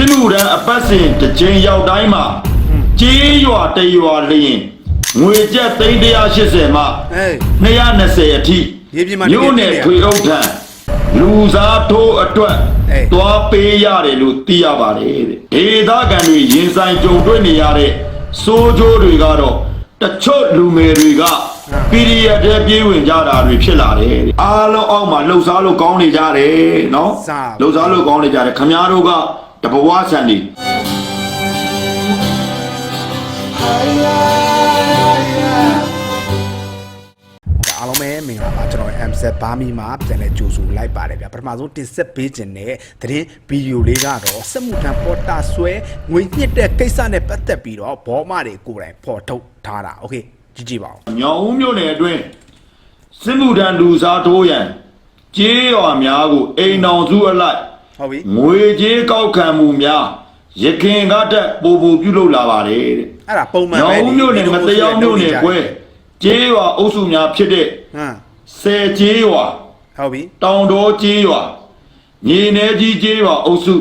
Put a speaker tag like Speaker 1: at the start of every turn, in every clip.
Speaker 1: စစ်မှုထမ်းအပတ်စဉ်တစ်ကြိမ်ရောက်တိုင်းမှာကြေးရွာတရွာလျင်ငွေကျပ်380မှ
Speaker 2: အေး
Speaker 1: 220အထိ
Speaker 2: ရေပြင်မှာ
Speaker 1: မြို့နယ်
Speaker 2: တကယ်
Speaker 1: ထွေအုပ်ထံလူစားထိုးအတွက်
Speaker 2: အေး
Speaker 1: သွားပေးရတယ်လို့သိရပါတယ်တဲ့ဒေသခံတွေရင်ဆိုင်ကြုံတွေ့နေရတဲ့စိုးကြိုးတွေကတော့တချို့လူငယ်တွေက PDF တဲ့ပြေးဝင်ကြတာတွေဖြစ်လာတယ်တဲ့အားလုံးအောက်မှာလှုပ်ရှားလို့ကောင်းနေကြတယ်နော်
Speaker 2: စား
Speaker 1: လှုပ်ရှားလို့ကောင်းနေကြတယ်ခမည်းတော်က တဘဝဆန်နေ
Speaker 2: အားလုံးပဲမင်္ဂလာပါကျွန်တော် MZ ဘာမီမှာပြန်လဲကြိုဆိုလိုက်ပါတယ်ဗျာပထမဆုံးတင်ဆက်ပေးခြင်းတဲ့သတင်းဗီဒီယိုလေးကတော့စက်မှုထံပေါ်တာဆွဲငွေညှစ်တဲ့ကိစ္စနဲ့ပတ်သက်ပြီးတော့ဘောမတွေကိုယ်တိုင်ဖော်ထုတ်ထားတာโอเคကြည့်ကြည့်ပါဦး
Speaker 1: ညောင်ဦးမြို့နယ်အတွင်းစစ်မှုထမ်းလူစားထိုးရန်ကြေးရွာများကိုအိမ်တော်စုအလိုက်
Speaker 2: ဟုတ်ပြီ
Speaker 1: ငွေကြေးကောက်ခံမှုများရခင်ကတက်ပုံပုံပြုလုပ်လာပါတယ်တဲ့
Speaker 2: အဲ့ဒါပုံမှန်ပဲ
Speaker 1: ညောင်မျိုးနဲ့မတရားမျိုးနဲ့ကွဲကျေးရွာအုပ်စုများဖြစ်တဲ့
Speaker 2: ဟမ်
Speaker 1: ဆယ်ကျေးရွာ
Speaker 2: ဟုတ်ပြီ
Speaker 1: တောင်တော်ကျေးရွာမြေနေကြီးကျေးရွာအုပ်စု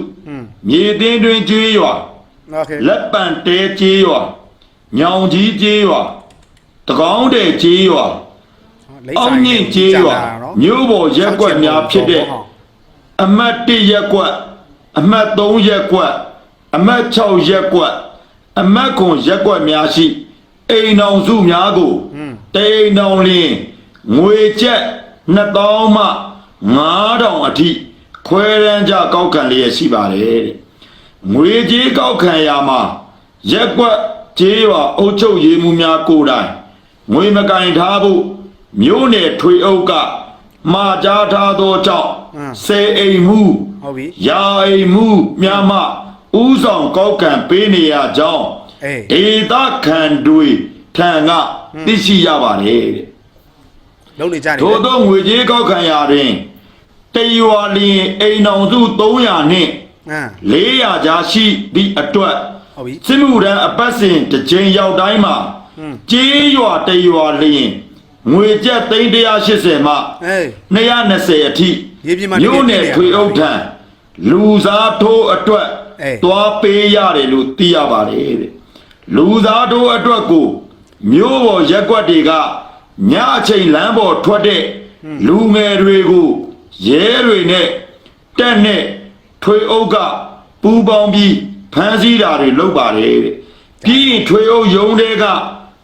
Speaker 1: မြေတင်းတွင်ကျေးရွာလက်ပံတဲကျေးရွာညောင်ကြီးကျေးရွာတကောင်းတဲ့ကျေးရွာအောင်မြင့်ကျေးရွာမြို့ပေါ်ရက်ွက်များဖြစ်တဲ့ အမတ်1ရက်ကွက်အမတ်3ရက်ကွက်အမတ်6ရက်ကွက်အမတ်9ရက်ကွက်များရှိအိမ်အောင်စုများကိုတိမ်အောင်လင်းငွေကျပ်2000မှ9000အထိခွဲရန်ကြကောက်ခံလျက်ရှိပါတယ်တဲ့ငွေကြေးကောက်ခံရမှာရက်ကွက်ကြေးရွာအုပ်ချုပ်ရေးမှုများကိုယ်တိုင်ငွေမကင်ထားဖို့မြို့နယ်ထွေအုပ်ကမှာကြားထားသောကြောင့် စေအိမ်မှု
Speaker 2: ဟုတ်ပြီ
Speaker 1: ယာအိမ်မှုများမှဥဆောင်ကောက်ခံပေးနေရကြောင်း
Speaker 2: အေး
Speaker 1: ဒေသခံတွေထံကသိရှိရပါတယ်တဲ့
Speaker 2: လုံးနေကြတယ်
Speaker 1: ထို့သောငွေကြေးကောက်ခံရာတွင်တရွာလျင်အိမ်တော်စု300နှင့်
Speaker 2: ဟမ်
Speaker 1: 400ကြားရှိသည့်အတွက်
Speaker 2: ဟုတ်ပြီ
Speaker 1: စစ်မှုထမ်းအပတ်စဉ်တစ်ကြိမ်ရောက်တိုင်းမှာကြေးရွာတရွာလျင်ငွေကျပ်380မှ
Speaker 2: အေး
Speaker 1: 220အထိ
Speaker 2: ရေပြင်မှာတကယ်
Speaker 1: မြို့နယ်
Speaker 2: တကယ်
Speaker 1: ထွေအုပ်ထံလူစားထိုးအတွက်
Speaker 2: အေး
Speaker 1: သွားပေးရတယ်လို့သိရပါတယ်တဲ့လူစားထိုးအတွက်ကိုမြို့ပေါ်ရက်ကွက်တွေကညအချိန်လမ်းပေါ်ထွက်တဲ့လူငယ်တွေကိုရဲတွေနဲ့တက်နဲ့ထွေအုပ်ကပူပေါင်းပြီးဖမ်းဆီးတာတွေလုပ်ပါတယ်တဲ့ပြီးရင်ထွေအုပ်ရုံးတွေက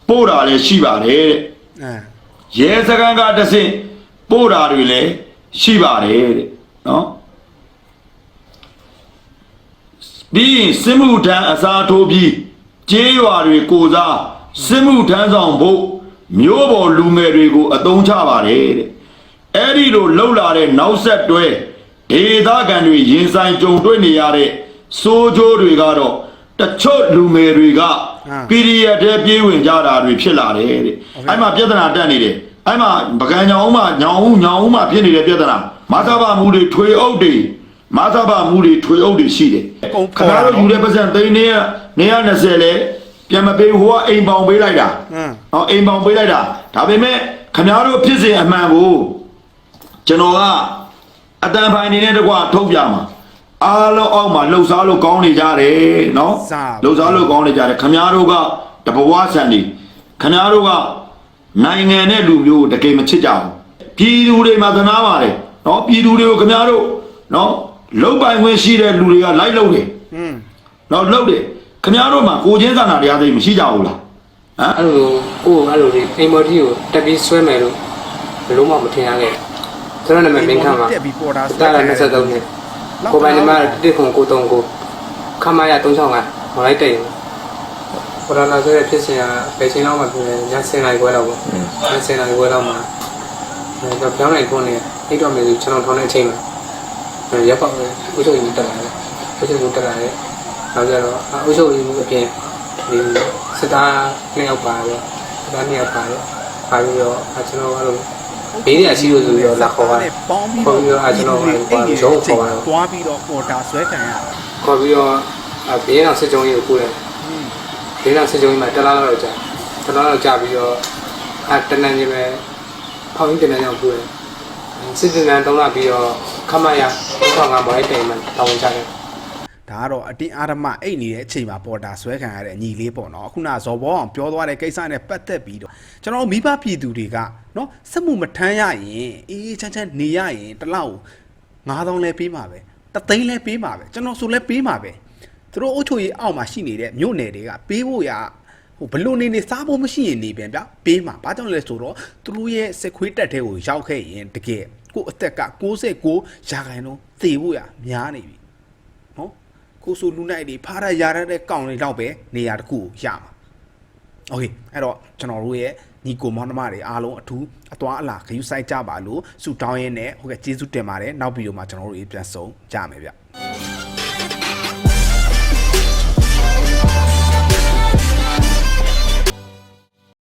Speaker 1: ပို့တာလည်းရှိပါတယ်တဲ့
Speaker 2: အမ်
Speaker 1: ရဲစခန်းကတဆင့်ပို့တာတွေလည်း ရှိပါတယ်တဲ့နော်ပြီးရင်စစ်မှုထမ်းအစားထိုးပြီးကျေးရွာတွေကိုစားစစ်မှုထမ်းဆောင်ဖို့မျိုးပေါ်လူငယ်တွေကိုအသုံးချပါတယ်တဲ့အဲ့ဒီလိုလှုပ်လာတဲ့နောက်ဆက်တွဲဒေသခံတွေရင်ဆိုင်ကြုံတွေ့နေရတဲ့စိုးကြိုးတွေကတော့တချို့လူငယ်တွေက PDF တဲ့ပြေးဝင်ကြတာတွေဖြစ်လာတယ်တဲ့အဲ့မှာပြဿနာတက်နေတယ် အဲ့မှာပကံညောင်ဦးမှာညောင်ဦးညောင်ဦးမှာဖြစ်နေတဲ့ပြဿနာမသဘာမှုတွေထွေအုပ်တွေမသဘာမှုတွေထွေအုပ်တွေရှိတယ်ခဏတော့ယူတဲ့ပတ်စံသိန်းနေနေရ20လဲပြန်မပေးဟိုကအိမ်ပေါင်ပေးလိုက်တာ
Speaker 2: ဟမ်
Speaker 1: ဟောအိမ်ပေါင်ပေးလိုက်တာဒါပေမဲ့ခဏတို့ဖြစ်စဉ်အမှန်ကိုကျွန်တော်ကအတန်ဖိုင်နေနဲ့တကွာထုတ်ပြမှာအားလုံးအောက်မှာလှုပ်ရှားလို့ကောင်းနေကြတယ်နော်
Speaker 2: စား
Speaker 1: လှုပ်ရှားလို့ကောင်းနေကြတယ်ခမည်းတော်ကတဘဝဆန်နေခမည်းတော်က နိုင်ငံနဲ့လူမျိုးကိုတကယ်မချစ်ကြဘူးပြည်သူတွေမှာသနာပါတယ်နော်ပြည်သူတွေကိုခမည်းတော်နော်လုံပိုင်ခွင့်ရှိတဲ့လူတွေကလိုက်လုံတယ်
Speaker 2: ဟမ်
Speaker 1: နော်လုံတယ်ခမည်းတော်မှာကိုချင်းစာနာတရားသိမရှိကြဘူးလားဟမ်
Speaker 3: အဲ့လိုကိုယ်အဲ့လိုလေးအိမ်မော်တီကိုတက်ပြီးဆွဲမယ်လို့ဘယ်လို့မှမထင်ရခဲ့ဘူးကျွန်တော်နာမည်မင်းခမ်းပါ
Speaker 2: တက်ပြီးပေါ်တာ
Speaker 3: တာရ23နှစ်ကိုပိုင်နမတစ်ခုကိုတုံးကိုခမရ365မလိုက်တဲ့ ရင်ပေါ်လာဆိုတဲ့ဖြစ်စဉ်ကဘယ်ချိန်လောက်မှပြင်ည7နိုင်ခွဲလောက်ပေါ့ည7နိုင်ခွဲလောက်မှအဲတော့ပြောင်းနိုင်ခွန်းနေအိတ်တော့မယ်ကျွန်တော်ထောင်းတဲ့အချိန်မှာရပ်ပေါက်ဥချုပ်ကြီးတက်လာတယ်ဥချုပ်ကြီးတက်လာတယ်နောက်ကြတော့ဥချုပ်ကြီးအပြင်ဒီစစ်သားနှစ်ယောက်ပါတယ်စစ်သားနှစ်ယောက်ပါတယ်ပါပြီးတော့ကျွန်တော်အဲ့လိုဘေးရရှိလို့ဆိုပြီးတော့လာခေါ်ပါတယ်
Speaker 2: ပေါင်းပြီး
Speaker 3: ခေါ်ပြီးတော့အဲကျွန်တော်ကဘာလို့ရုံးခေါ်ပါတော့
Speaker 2: တွားပြီးတော့ပေါ်တာဆွဲခံရတာ
Speaker 3: ခေါ်ပြီးတော့အဲဘေးနောက်စစ်ကြုံကြီးကိုပို့တယ် ဘေးနောက်စစ်ကြုံကြီးမှာတလားလောက်ကြာတလားလောက်ကြာပြီးတော့အဲတနန်းကြီးပဲဖောင်းကြီးတနန်းကြောင့်ပို့တယ်စစ်တင်နန်းတုံးလာပြီးတော့ခမရဘောကငါမိုက်တိုင်မှာတောင်းကြတယ်
Speaker 2: ဒါကကတော့အတင်းအာရမအိတ်နေတဲ့အချိန်မှာပေါ်တာဆွဲခံရတဲ့ညီလေးပေါ့နော်အခုနဇော်ဘောအောင်ပြောသွားတဲ့ကိစ္စနဲ့ပတ်သက်ပြီးတော့ကျွန်တော်မိဘပြည်သူတွေကနော်စက်မှုမထမ်းရရင်အေးချမ်းချမ်းနေရရင်တစ်လောက်9000လဲပေးမှာပဲတသိန်းလဲပေးမှာပဲကျွန်တော်ဆိုလဲပေးမှာပဲ သူတို့အုပ်ချုပ်ရေးအောက်မှာရှိနေတဲ့မြို့နယ်တွေကပေးဖို့ရဟိုဘလို့နေနေစားဖို့မရှိရင်နေပြန်ဗျပေးမှာဘာကြောင့်လဲဆိုတော့သူတို့ရဲ့စက်ခွေးတက်တဲ့ကိုရောက်ခဲ့ရင်တကယ်ကိုအသက်က69ရာခိုင်နှုန်းသေဖို့ရများနေပြီ နော်ကိုဆိုလူနိုင်တွေဖားရရတဲ့ကောင်တွေတော့ပဲနေရာတစ်ခုကိုရမှာโอเคအဲ့တော့ကျွန်တော်တို့ရဲ့ညီကိုမောင်နှမတွေအားလုံးအထူးအသွားအလာခရူးဆိုင်ကြပါလို့ဆုတောင်းရင်းနဲ့ဟုတ်ကဲ့ကျေးဇူးတင်ပါတယ်နောက်ဗီဒီယိုမှာကျွန်တော်တို့ပြန်ဆုံကြမယ်ဗျ